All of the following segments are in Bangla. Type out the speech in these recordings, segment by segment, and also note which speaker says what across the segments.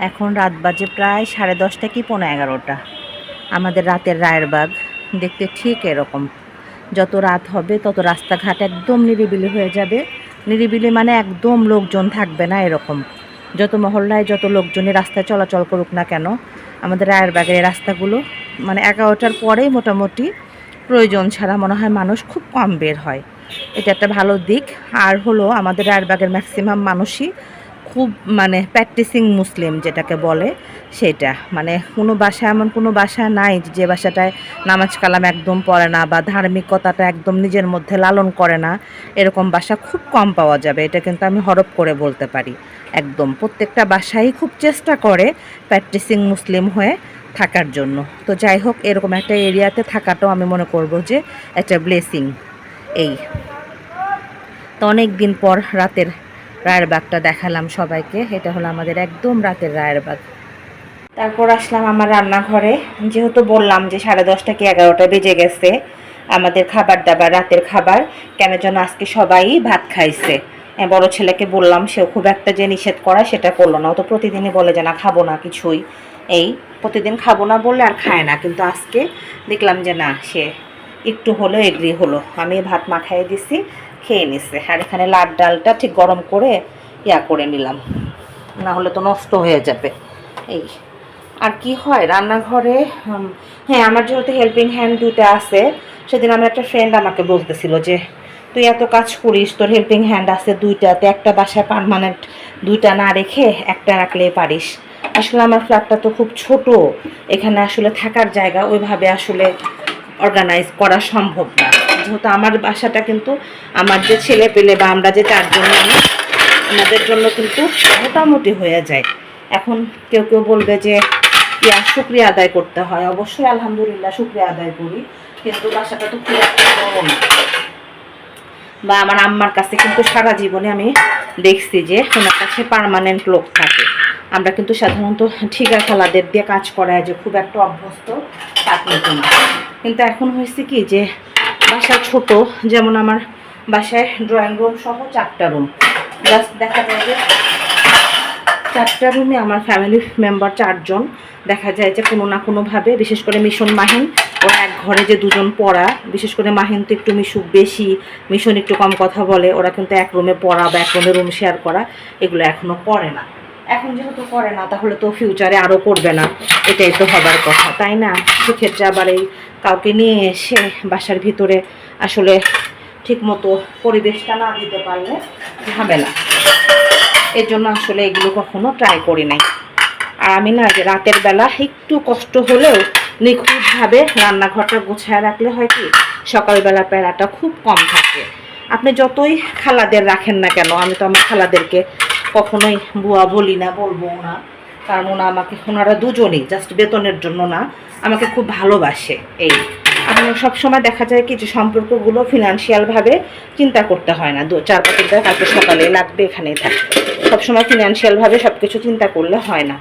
Speaker 1: এখন রাত বাজে প্রায় সাড়ে দশটা কি পনেরো এগারোটা। আমাদের রাতের রায়ের বাগ দেখতে ঠিক এরকম। যত রাত হবে, তত রাস্তাঘাট একদম নিরিবিলি হয়ে যাবে। নিরিবিলি মানে একদম লোকজন থাকবে না এরকম। যত মহল্লায় যত লোকজনই রাস্তায় চলাচল করুক না কেন, আমাদের রায়ের বাগের রাস্তাগুলো মানে এগারোটার পরেই মোটামুটি প্রয়োজন ছাড়া মনে হয় মানুষ খুব কম বের হয়। এটা একটা ভালো দিক। আর হলো আমাদের রায়েরবাগের ম্যাক্সিমাম মানুষই খুব মানে প্র্যাকটিসিং মুসলিম যেটাকে বলে সেটা। মানে কোনো বাসা এমন কোনো বাসা নাই যে বাসাটায় নামাজ কালাম একদম পড়ে না বা ধার্মিকতাটা একদম নিজের মধ্যে লালন করে না। এরকম বাসা খুব কম পাওয়া যাবে, এটা কিন্তু আমি হরপ করে বলতে পারি। একদম প্রত্যেকটা বাসাই খুব চেষ্টা করে প্র্যাকটিসিং মুসলিম হয়ে থাকার জন্য। তো যাই হোক, এরকম একটা এরিয়াতে থাকাটাও আমি মনে করব যে একটা ব্লেসিং এই। তো অনেক দিন পর রাতের রায়ের বাগটা দেখালাম সবাইকে। এটা হলো আমাদের একদম রাতের রায়ের বাগ তারপর আসলাম আমার রান্নাঘরে। যেহেতু বললাম যে সাড়ে দশটা কি এগারোটা বেজে গেছে আমাদের খাবার দাবার রাতের খাবার কেন যেন আজকে সবাই ভাত খাইছে। হ্যাঁ, বড় ছেলেকে বললাম সেও খুব একটা যে নিষেধ করা সেটা করল না। ও তো প্রতিদিনই বলে যে না খাব না কিছুই। এই প্রতিদিন খাব না বললে আর খায় না। কিন্তু আজকে দেখলাম যে না সে একটু হলো এগ্রি হলো। আমি ভাত মাখাই দিছি, খেয়ে নিছে। আর এখানে লাট ডালটা ঠিক গরম করে ইয়া করে নিলাম। না হলে তো নষ্ট হয়ে যাবে। এই, আর কি হয়? রান্নাঘরে হ্যাঁ আমার যেহেতু হেল্পিং হ্যান্ড দুইটা আছে, সেদিন আমার একটা ফ্রেন্ড আমাকে বলতেছিল যে, তুই এত কাজ করিস, তোর হেল্পিং হ্যান্ড আছে দুইটাতে একটা বাসায় পারমানেন্ট দুইটা না রেখে একটা রাখলে পারিস। আসলে আমার ফ্ল্যাটটা তো খুব ছোট। এখানে আসলে থাকার জায়গা, ওইভাবে আসলে অর্গানাইজ করা সম্ভব না। যেহেতু আমার বাসাটা কিন্তু আমার যে ছেলে পেলে বা আমরা যে চারজন মানুষ, আমাদের জন্য কিন্তু মোটামুটি হয়ে যায়। এখন কেউ কেউ বলবে যে, ইয়া, শুক্রিয়া আদায় করতে হয়। অবশ্যই আলহামদুলিল্লাহ শুক্রিয়া আদায় করি। কিন্তু বাসাটা তো খুব একটা বড় না বা আমার আম্মার কাছে কিন্তু সারা জীবনে আমি দেখছি যে ওনার কাছে পার্মানেন্ট লোক থাকে। আমরা কিন্তু সাধারণত ঠিকা খালাদের দিয়ে কাজ করায় যে খুব একটা অভ্যস্ত তা কিন্তু না। কিন্তু এখন হয়েছে কি যে বাসা ছোট, যেমন আমার বাসায় ড্রয়িং রুম সহ চারটা রুম জাস্ট দেখা যায় যে চারটা রুমে আমার ফ্যামিলি মেম্বার চারজন। দেখা যায় যে কোনো না কোনোভাবে, বিশেষ করে মিশন মাহিন ওরা এক ঘরে যে দুজন পড়া, বিশেষ করে মাহিন তো একটু মিশুক বেশি, মিশন একটু কম কথা বলে, ওরা কিন্তু এক রুমে পড়া বা এক রুমে রুম শেয়ার করা, এগুলো এখনও করে না। এখন যেহেতু করে না, তাহলে তো ফিউচারে আরও করবে না। এটাই তো হবার কথা, তাই না? সেক্ষেত্রে আবার এই কাউকে নিয়ে এসে বাসার ভিতরে আসলে ঠিকমতো পরিবেশটা না দিতে পারলে ঝামেলা এর জন্য আসলে এগুলো কখনো ট্রাই করি নাই। আর আমি না যে রাতের বেলা একটু কষ্ট হলেও নিখুঁতভাবে রান্নাঘরটা গোছায় রাখলে হয় কি, সকালবেলা প্যারাটা খুব কম থাকে। আপনি যতই খালাদের রাখেন না কেন, আমি তো আমার খালাদেরকে কখনোই বুয়া বলি না, বলব না। কারণ ওনা আমাকে, ওনারা দুজনই জাস্ট বেতনের জন্য না, আমাকে খুব ভালোবাসে এই। আপনার সবসময় দেখা যায় কি, যে সম্পর্কগুলো ফিনান্সিয়ালভাবে চিন্তা করতে হয় না। দু, চার পাঁচের টাকা কালকে সকালে লাগবে, এখানেই থাকবে। সবসময় ফিনান্সিয়ালভাবে সব কিছু চিন্তা করলে হয় না।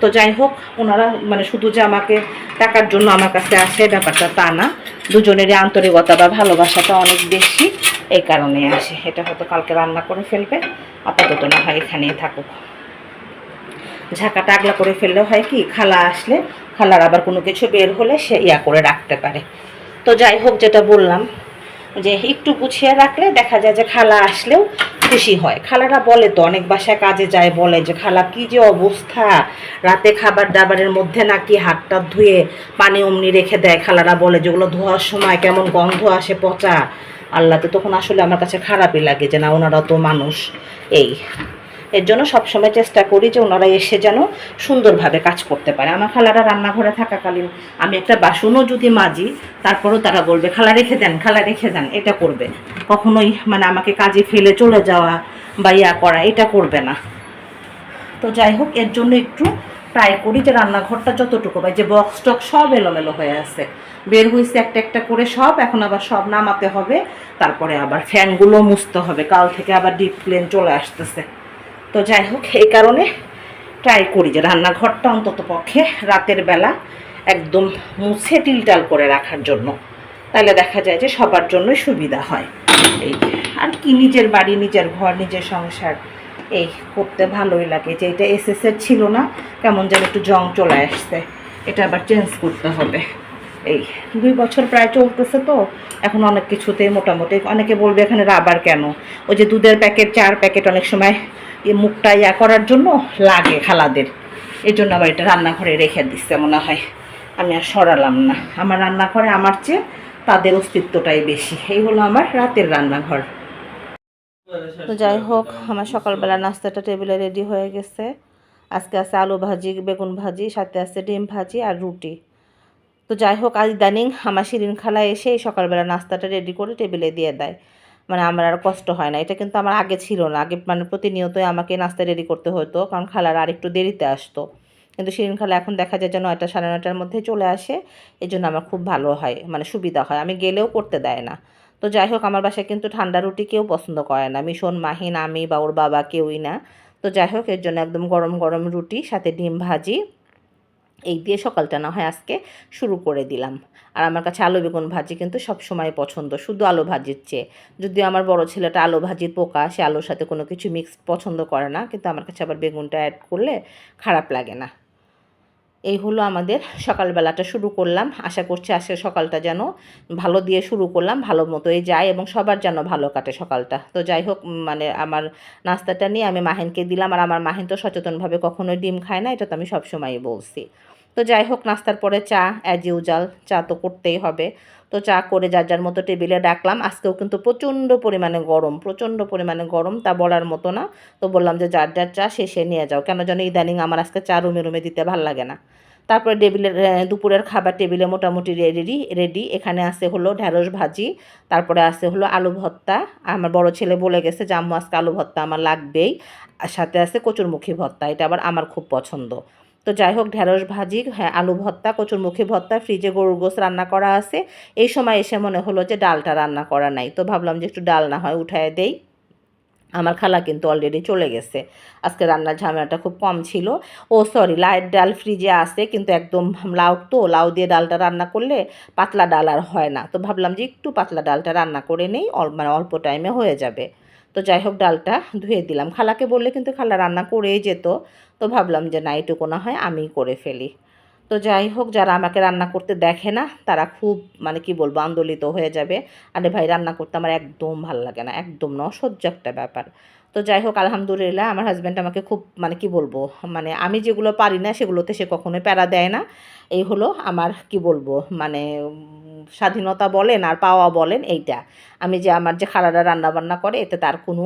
Speaker 1: তো যাই হোক, ওনারা মানে শুধু যে আমাকে টাকার জন্য আমার কাছে আসে ব্যাপারটা তা না। দুজনেরই আন্তরিকতা বা ভালোবাসাটা অনেক বেশি এই কারণে আসে। এটা হয়তো কালকে রান্না করে ফেলবে। আপাতত না হয় এখানেই থাকুক। ঝাঁকাটা আগলা করে ফেললে হয় কি, খালা আসলে খালার আবার কোনো কিছু বের হলে সে ইয়া করে রাখতে পারে। তো যাই হোক, যেটা বললাম যে একটু গুছিয়ে রাখলে দেখা যায় যে খালা আসলেও খুশি হয়। খালারা বলে তো, অনেক বাসায় কাজে যায় বলে যে, খালা, কি যে অবস্থা? রাতে খাবার দাবারের মধ্যে নাকি হাতটা ধুয়ে পানি অমনি রেখে দেয়? খালারা বলে যেগুলো ধোয়ার সময় কেমন গন্ধ আসে পচা? আল্লাহ তো তখন আসলে আমার কাছে খারাপই লাগে যে, না ওনারা তো মানুষ। এই। এর জন্য সবসময় চেষ্টা করি যে ওনারা এসে যেন সুন্দরভাবে কাজ করতে পারে। আমার খালারা রান্নাঘরে থাকাকালীন আমি একটা বাসনও যদি মাজি, তারপরেও তারা বলবে, খালা, রেখে দেন, খালা, রেখে দেন, এটা করবে। কখনোই মানে আমাকে কাজে ফেলে চলে যাওয়া বা ইয়া করা, এটা করবে না। তো যাই হোক, এর জন্য একটু ট্রাই করি যে রান্নাঘরটা যতটুকু পাই। যে বক্স টক সব এলোমেলো হয়ে আছে। বের হয়েছে একটা একটা করে সব, এখন আবার সব নামাতে হবে। তারপরে আবার ফ্যানগুলো মুছতে হবে। কাল থেকে আবার ডিপ ক্লিন চলে আসতেছে। তো যাই হোক, এই কারণে ট্রাই করি যে রান্নাঘরটা অন্তত পক্ষে রাতের বেলা একদম মুছে টিলটাল করে রাখার জন্য। তাহলে দেখা যায় যে সবার জন্যই সুবিধা হয়। এই আর কি নিজের বাড়ি, নিজের ঘর, নিজের সংসার, এই করতে ভালোই লাগে যে এটা এসএসের ছিল না, কেমন যেন একটু জং চলে আসছে। এটা আবার চেঞ্জ করতে হবে। এই দুই বছর প্রায় চলতেছে তো, এখন অনেক কিছুতে মোটামুটি অনেকে বলবে এখানে রাবার কেন? ওই যে দুধের প্যাকেট চার প্যাকেট অনেক সময় এই মুখটা ইয়া করার জন্য লাগে খালাদের। এই জন্য আবার এটা রান্নাঘরে রেখে দিচ্ছে মনে হয়। আমি আর সরালাম না। আমার রান্নাঘরে আমার চেয়ে তাদের অস্তিত্বটাই বেশি। এই হলো আমার রাতের রান্নাঘর। তো যাই হোক, আমার সকালবেলা নাস্তাটা টেবিলে রেডি হয়ে গেছে। আজকে আছে আলু ভাজি, বেগুন ভাজি, সাথে আছে ডিম ভাজি আর রুটি। তো যাই হোক, আজ ইদানিং আমার শিরিন খালা এসে সকালবেলা নাস্তাটা রেডি করে টেবিলে দিয়ে দেয়। মানে আমার আর কষ্ট হয় না। এটা কিন্তু আমার আগে ছিল না। আগে মানে প্রতিনিয়তই আমাকে নাস্তা রেডি করতে হতো, কারণ খালার আর একটু দেরিতে আসতো। কিন্তু শিরিন খালা এখন দেখা যায় যে নয়টা সাড়ে নয়টার মধ্যে চলে আসে। এই জন্য আমার খুব ভালো হয় মানে সুবিধা হয়। আমি গেলেও করতে দেয় না। তো যাই হোক, আমার বাসায় কিন্তু ঠান্ডা রুটি কেউ পছন্দ করে না। মিশন, মাহিন, আমি বা ওর বাবা কেউই না। তো যাই হোক, এর জন্য একদম গরম গরম রুটি, সাথে ডিম ভাজি এই দিয়ে সকালটা না হয় আজকে শুরু করে দিলাম। আর আমার কাছে আলু বেগুন ভাজি কিন্তু সব সময় পছন্দ, শুধু আলু ভাজির চেয়ে। যদিও আমার বড় ছেলেটা আলু ভাজির পোকা, সে আলুর সাথে কোনো কিছু মিক্স পছন্দ করে না, কিন্তু আমার কাছে আবার বেগুনটা অ্যাড করলে খারাপ লাগে না। এই হলো আমাদের সকালবেলাটা শুরু করলাম। আশা করছি আজকে সকালটা যেন ভালো দিয়ে শুরু করলাম, ভালো মতোই যায় এবং সবার যেন ভালো কাটে সকালটা। তো যাই হোক মানে আমার নাস্তাটা নিয়ে আমি মাহিনকে দিলাম। আর আমার মাহিন তো সচেতনভাবে কখনোই ডিম খায় না, এটা তো আমি সবসময়ই বলছি। তো যাই হোক, নাস্তার পরে চা অ্যাজ ইউজাল চা তো করতেই হবে। তো চা করে যার যার মতো টেবিলে ডাকলাম। আজকেও কিন্তু প্রচণ্ড পরিমাণে গরম, প্রচণ্ড পরিমাণে গরম, তা বলার মতো না। তো বললাম যে যার যার চা শেষে নিয়ে যাও। কেন যেন ইদানিং আমার আজকে চা রুমে রুমে দিতে ভালো লাগে না। তারপরে টেবিলের দুপুরের খাবার টেবিলে মোটামুটি রেডি রেডি এখানে আছে হলো ঢ্যাঁড়স ভাজি, তারপরে আছে হলো আলু ভর্তা। আমার বড় ছেলে বলে গেছে যে, আম্মু, আজকে আলু ভর্তা আমার লাগবেই। আর সাথে আছে কচুরমুখী ভর্তা। এটা আবার আমার খুব পছন্দ। তো যাই হোক, ঢ্যাঁড়স ভাজি হ্যাঁ আলু ভর্তা কচুরমুখী ভর্তা, ফ্রিজে গরুর গোস রান্না করা আছে। এই সময় এসে মনে হলো যে ডালটা রান্না করা নাই, তো ভাবলাম যে একটু ডাল না হয় উঠায় দেই। আমার খালা কিন্তু অলরেডি চলে গেছে। আজকে রান্নার ঝামেলাটা খুব কম ছিল। ও সরি লাইট ডাল ফ্রিজে আছে, কিন্তু একদম লাউ, তো লাউ দিয়ে ডালটা রান্না করলে পাতলা ডাল আর হয় না। তো ভাবলাম যে একটু পাতলা ডালটা রান্না করে নেই মানে অল্প টাইমে হয়ে যাবে। তো যাই হোক, ডালটা ধুয়ে দিলাম। খালাকে বললে কিন্তু খালা রান্না করেই যেত। তো ভাবলাম যে না, এটুকু না হয় আমি করে ফেলি। তো যাই হোক, যারা আমাকে রান্না করতে দেখে না, তারা খুব মানে কি বলব, আন্দোলিত হয়ে যাবে। আরে ভাই, রান্না করতে আমার একদম ভালো লাগে না। একদম না অসহ্য একটা ব্যাপার। তো যাই হোক, আলহামদুলিল্লাহ আমার হাজব্যান্ড আমাকে খুব মানে কি বলব মানে আমি যেগুলো পারি না সেগুলোতে সে কখনোই প্যারা দেয় না। এই হলো আমার, কি বলব মানে স্বাধীনতা বলেন আর পাওয়া বলেন এইটা। আমি যে আমার যে খালারা রান্না বান্না করে, এতে তার কোনো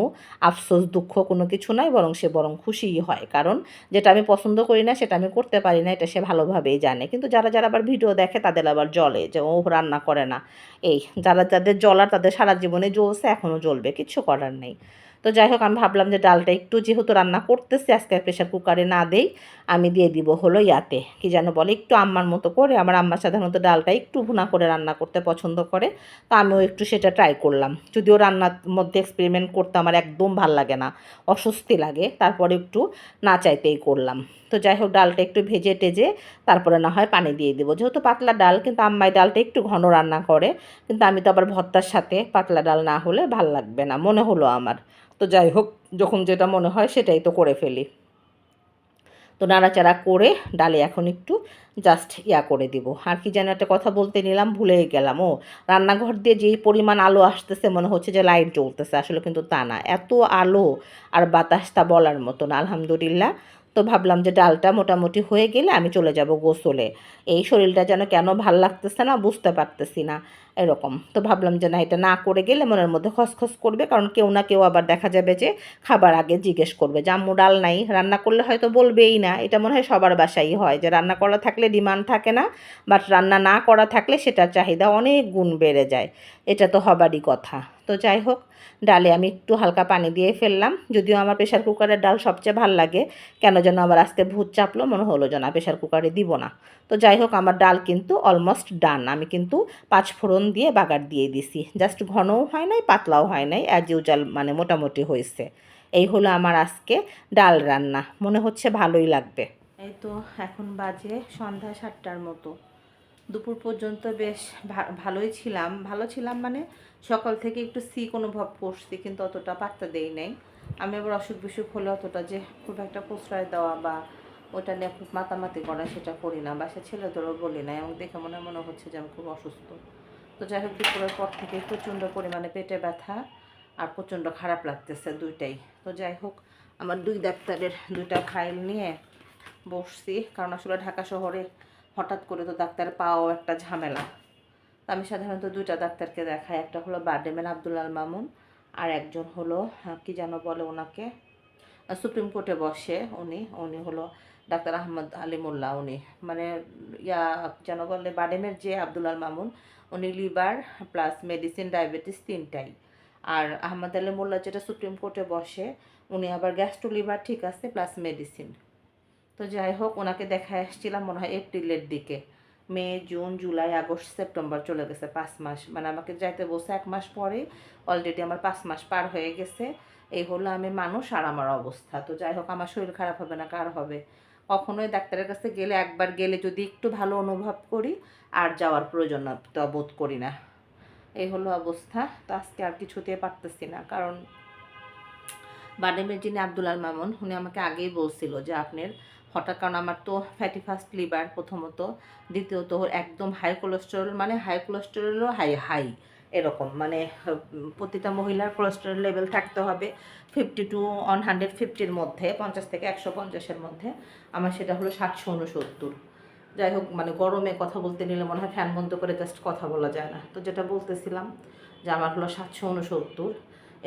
Speaker 1: আফসোস, দুঃখ কোনো কিছু নাই, বরং সে বরং খুশিই হয়। কারণ যেটা আমি পছন্দ করি না, সেটা আমি করতে পারি না, এটা সে ভালোভাবেই জানে। কিন্তু যারা যারা আবার ভিডিও দেখে, তাদের আবার জ্বলে যে ও রান্না করে না। এই, যারা, যাদের জ্বলার তাদের সারা জীবনে জ্বলছে এখনও জ্বলবে, কিচ্ছু করার নেই। তো যাই হোক, আমি ভাবলাম যে ডালটা একটু যেহেতু রান্না করতেছি, আজকে প্রেশার কুকারে না দেই। আমি দিয়ে দিব হলো ইয়াতে। কি যেন বলে, একটু আম্মার মতো করে, আমার আম্মা সাধারণত ডালটা একটু ভুনা করে রান্না করতে পছন্দ করে, তো আমিও একটু সেটা ট্রাই করলাম। যদিও রান্নার মধ্যে এক্সপেরিমেন্ট করতে আমার একদম ভালো লাগে না, অস্বস্তি লাগে, তারপরে একটু না চাইতেই করলাম। তো যাই হোক, ডালটা একটু ভেজে টেজে, তারপরে না হয় পানি দিয়ে দেবো। যেহেতু পাতলা ডাল, কিন্তু আম্মাই ডালটা একটু ঘন রান্না করে, কিন্তু আমি তো আবার ভর্তার সাথে পাতলা ডাল না হলে ভালো লাগবে না, মনে হলো আমার। তো যাই হোক, যখন যেটা মনে হয় সেটাই তো করে ফেলি। তো নাড়াচাড়া করে ডালে এখন একটু জাস্ট ইয়া করে দিব। আর কি যেন একটা কথা বলতে নিলাম, ভুলেই গেলাম। ও, রান্নাঘর দিয়ে যেই পরিমাণ আলো আসতেছে, মনে হচ্ছে যে লাইট জ্বলতেছে। আসলে কিন্তু তা না, এত আলো আর বাতাস তা বলার মতো না আলহামদুলিল্লাহ। তো ভাবলাম যে ডালটা মোটামুটি হয়ে গেলে আমি চলে যাব গোসলে। এই শরীরটা যেন কেন ভালো লাগতেছে না, বুঝতে পারতেছি না। এরকম। তো ভাবলাম যে না, এটা না করে গেলে মনের মধ্যে খসখস করবে, কারণ কেউ না কেউ আবার দেখা যাবে যে খাবার আগে জিজ্ঞেস করবে যে, আম্মু, ডাল নাই, রান্না করলে হয়তো বলবেই না। এটা মনে হয় সবার বাসাই হয় যে, রান্না করা থাকলে ডিমান্ড থাকে না, বাট রান্না না করা থাকলে সেটার চাহিদা অনেক গুণ বেড়ে যায়। এটা তো হবারই কথা। তো যাই হোক, ডালে আমি একটু হালকা পানি দিয়ে ফেললাম। যদিও আমার প্রেশার কুকারের ডাল সবচেয়ে ভালো লাগে, কেন যেন আমার আজকে ভূত চাপলো, মনে হলো যে না প্রেশার কুকারে দিব না। তো যাই হোক, আমার ডাল কিন্তু অলমোস্ট ডান আমি কিন্তু পাঁচ ফোড়ন দিয়ে বাগার দিয়ে দিছি। জাস্ট ঘনও হয় নাই, পাতলাও হয় নাই অ্যাজ ইউজাল মানে মোটামুটি হয়েছে। এই হলো আমার আজকে ডাল রান্না। মনে হচ্ছে ভালোই লাগবে। এই তো এখন বাজে সন্ধ্যা সাতটার মতো। দুপুর পর্যন্ত বেশ ভালোই ছিলাম। ভালো ছিলাম মানে সকাল থেকে একটু সিক অনুভব করছি, কিন্তু অতটা পাত্তা দেই নাই। আমি আবার অসুখ বিসুখ হলে অতটা যে খুব একটা প্রশ্রয় দেওয়া বা ওটা নিয়ে খুব মাতামাতি করা সেটা করি না। বাসা ছেলেদেরও বলি না এবং দেখে মনে মনে হচ্ছে যে আমি খুব অসুস্থ। তো যাই হোক দুপুরের পর থেকে প্রচণ্ড পরিমাণে পেটে ব্যথা আর প্রচণ্ড খারাপ লাগতেছে দুইটাই। তো যাই হোক আমার দুই ডাক্তারের দুইটা ফাইল নিয়ে বসছি কারণ আসলে ঢাকা শহরে হঠাৎ করে তো ডাক্তার পাওয়াও একটা ঝামেলা। আমি সাধারণত দুইটা ডাক্তারকে দেখাই একটা হলো বারডেমেন আব্দুল আল মামুন আর একজন হলো আহ, কি যেন বলে ওনাকে সুপ্রিম কোর্টে বসে উনি উনি হলো ডাক্তার আহমদ আলী মোল্লা উনি। মানে ইয়া যেন বলে বাডেমের যে আব্দুল আল মামুন উনি লিভার প্লাস মেডিসিন, ডায়াবেটিস তিনটাই। আর আহমদ আলী মোল্লা যেটা সুপ্রিম কোর্টে বসে, উনি আবার গ্যাস্ট্রো লিভার ঠিক আছে, প্লাস মেডিসিন। তো যাই হোক, ওনাকে দেখা এসেছিলাম মনে হয় এপ্রিলের দিকে। May, June, July, August, September চলে গেছে পাঁচ মাস। মানে আমাকে যাইতে বসে এক মাস পরে অলরেডি আমার পাঁচ মাস পার হয়ে গেছে। এই হলো আমি মানুষ আর আমার অবস্থা। তো যাই হোক, আমার শরীর খারাপ হবে না, কার হবে? কখনোই ডাক্তারের কাছে গেলে একবার গেলে যদি একটু ভালো অনুভব করি, আর যাওয়ার প্রয়োজন বোধ করি না। এই হলো অবস্থা। তো আজকে আর কিছুতে পারতেছি না। কারণ বাডেমের যিনি আব্দুল আল মামুন, উনি আমাকে আগেই বলছিল যে আপনার হঠাৎ কারণ আমার তো ফ্যাটি ফাস্ট লিভার প্রথমত, দ্বিতীয়ত একদম হাই কোলেস্টেরল মানে হাই কোলেস্টেরলও হাই হাই এরকম। মানে প্রতিটা মহিলার কোলেস্টেরল লেভেল থাকতে হবে ফিফটি টু ওয়ান হান্ড্রেড ফিফটির মধ্যে, পঞ্চাশ থেকে একশো পঞ্চাশের মধ্যে। আমার সেটা হলো সাতশো উনসত্তর যাই হোক মানে গরমে কথা বলতে নিলে মনে হয় ফ্যান বন্ধ করে জাস্ট কথা বলা যায় না। তো যেটা বলতেছিলাম যে, আমার হলো সাতশো উনসত্তর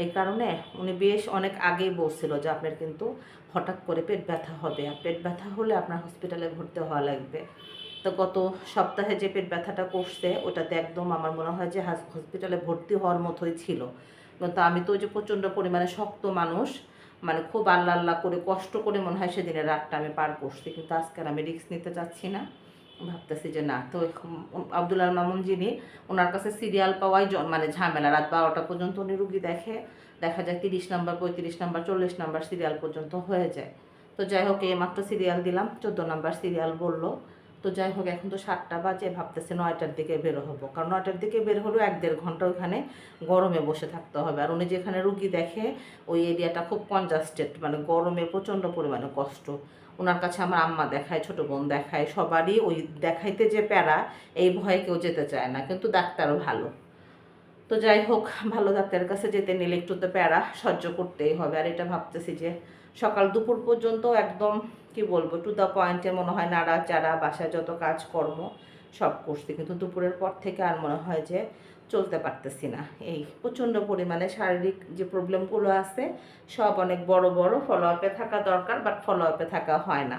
Speaker 1: এই কারণে উনি বেশ অনেক আগেই বলছিল যে, আপনার কিন্তু হঠাৎ করে পেট ব্যথা হবে। আর পেট ব্যথা হলে আপনার হসপিটালে ভর্তি হওয়া লাগবে। তো গত সপ্তাহে যে পেট ব্যথাটা করছে ওটাতে একদম আমার মনে হয় যে হাস- হসপিটালে ভর্তি হওয়ার মতোই ছিল। কিন্তু আমি তো যে প্রচণ্ড পরিমাণে শক্ত মানুষ মানে খুব আল্লাহ আল্লাহ করে কষ্ট করে মনে হয় সেদিনের রাতটা আমি পার করছি। কিন্তু আজকে আমি রিস্ক নিতে চাচ্ছি না। ভাবতেছি যে না তো উম, আব্দুল আল মামুন যিনি ওনার কাছে সিরিয়াল পাওয়াই মানে ঝামেলা। রাত বারোটা পর্যন্ত উনি রুগী দেখে দেখা যায় তিরিশ নাম্বার পঁয়ত্রিশ নাম্বার চল্লিশ নাম্বার সিরিয়াল পর্যন্ত হয়ে যায়। তো যাই হোক এই মাত্র সিরিয়াল দিলাম চোদ্দ নাম্বার সিরিয়াল বলল। তো যাই হোক, এখন তো সাতটা বাজে, ভাবতেছে নয়টার দিকে বের হব। কারণ নয়টার দিকে বের হলেও এক দেড় ঘণ্টা ওখানে গরমে বসে থাকতে হবে। আর উনি যেখানে রুগী দেখে, ওই এরিয়াটা খুব কনজাস্টেড মানে গরমে প্রচণ্ড পরিমাণে কষ্ট। ওনার কাছে আমার আম্মা দেখায়, ছোট বোন দেখায়, সবারই ওই দেখাইতে যে প্যারা, এই ভয়ে কেউ যেতে চায় না। কিন্তু ডাক্তারও ভালো। তো যাই হোক, ভালো ডাক্তারের কাছে যেতে নিলে একটু তো প্যারা সহ্য করতেই হবে। আর এটা ভাবতেছি যে সকাল দুপুর পর্যন্ত একদম, কি বলব টু দ্য পয়েন্টে মনে হয় নাড়া চাড়া বাসায় যত কাজকর্ম সব করছি। কিন্তু দুপুরের পর থেকে আর মনে হয় যে চলতে পারতেছি না। এই প্রচণ্ড পরিমাণে শারীরিক যে প্রবলেমগুলো আছে, সব অনেক বড় বড় ফলো আপে থাকা দরকার বাট ফলো আপে থাকা হয় না।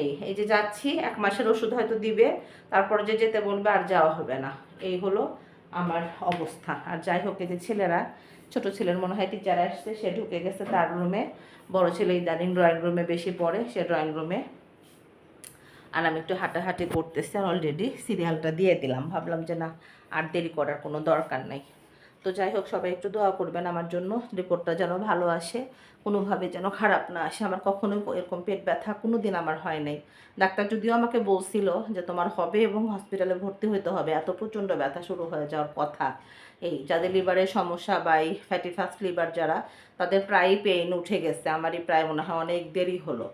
Speaker 1: এই এই যে যাচ্ছি, এক মাসের ওষুধ হয়তো দিবে, তারপরে যে যেতে বলবে আর যাওয়া হবে না। এই হলো আমার অবস্থা। আর যাই হোক, এই যে ছেলেরা, ছোট ছেলের মনে হয় টিচার আসছে, সে ঢুকে গেছে তার রুমে বড় ছেলে ইদানিং ড্রয়িং রুমে বেশি পড়ে, সে ড্রয়িং রুমে আর আমি একটু হাঁটাহাঁটি করতেছি, আর অলরেডি সিরিয়ালটা দিয়ে দিলাম। ভাবলাম যে না, আর দেরি করার কোনো দরকার নেই। তো যাই হোক, সবাই একটু দোয়া করবেন আমার জন্য, রিপোর্টটা যেন ভালো আসে, কোনোভাবে যেন খারাপ না আসে। আমার কখনোই এরকম পেট ব্যথা কোনো দিন আমার হয় নাই। ডাক্তার যদিও আমাকে বলছিল যে তোমার হবে এবং হসপিটালে ভর্তি হতে হবে, এত প্রচণ্ড ব্যথা শুরু হয়ে যাওয়ার কথা। এই যাদের লিভারের সমস্যা বা এই ফ্যাটি ফাস্ট লিভার যারা, তাদের প্রায়ই পেইন উঠে গেছে। আমারই প্রায় মনে হয় অনেক দেরি হলো।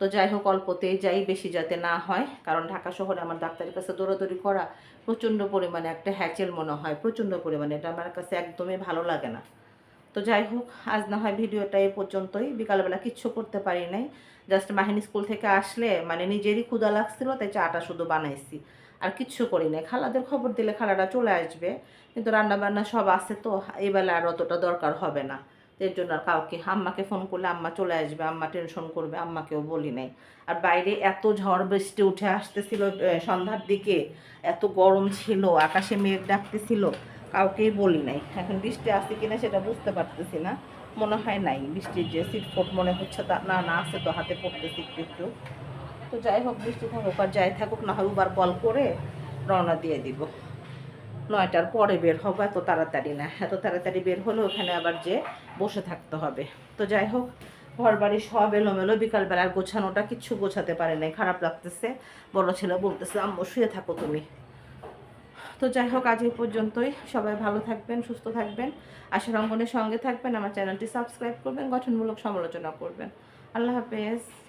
Speaker 1: তো যাই হোক অল্পতেই যাই, বেশি যাতে না হয়। কারণ ঢাকা শহরে আমার ডাক্তারের কাছে দৌড়াদৌড়ি করা প্রচণ্ড পরিমাণে একটা হ্যাচেল মনে হয়, প্রচণ্ড পরিমাণে। এটা আমার কাছে একদমই ভালো লাগে না। তো যাই হোক, আজ না হয় ভিডিওটা এই পর্যন্তই। বিকালবেলা কিচ্ছু করতে পারি নাই। জাস্ট মাহিনী স্কুল থেকে আসলে মানে নিজেরই ক্ষুদা লাগছিল, তাই চাটা শুধু বানাইছি। আর কিচ্ছু করি নাই। খালাদের খবর দিলে খালারা চলে আসবে, কিন্তু রান্না বান্না সব আছে তো এই বেলা আর অতটা দরকার হবে না। এর জন্য আর কাউকে, আম্মাকে ফোন করলে আম্মা চলে আসবে, আম্মা টেনশন করবে, আম্মাকেও বলি নাই। আর বাইরে এত ঝড় বৃষ্টি উঠে আসতেছিল সন্ধ্যার দিকে, এত গরম ছিল, আকাশে মেঘ ডাকতেছিল, কাউকেই বলি নাই। এখন বৃষ্টি আসছে কিনা সেটা বুঝতে পারতেছি না, মনে হয় নাই। বৃষ্টির যে সিটফোট মনে হচ্ছে তা, না না, আছে তো হাতে পড়তেছি একটু একটু। তো যাই হোক, বৃষ্টি থাকুক আর যাই থাকুক, না হয় উবার কল করে রওনা দিয়ে দিব। নয়টার পরে বের হব, এত তাড়াতাড়ি না। এত তাড়াতাড়ি বের হলে ওখানে আবার যে বসে থাকতে হবে। তো যাই হোক ঘর বাড়ি সব এলোমেলো বিকালবেলা আর গোছানোটা কিচ্ছু গোছাতে পারে নাই। খারাপ লাগতেছে। বড় ছেলে বলতেছে, আম্মু, শুয়ে থাকো তুমি। তো যাই হোক, আজ এই পর্যন্তই। সবাই ভালো থাকবেন, সুস্থ থাকবেন। আশার অঙ্গনের সঙ্গে থাকবেন। আমার চ্যানেলটি সাবস্ক্রাইব করবেন, গঠনমূলক সমালোচনা করবেন। আল্লাহ হাফেজ।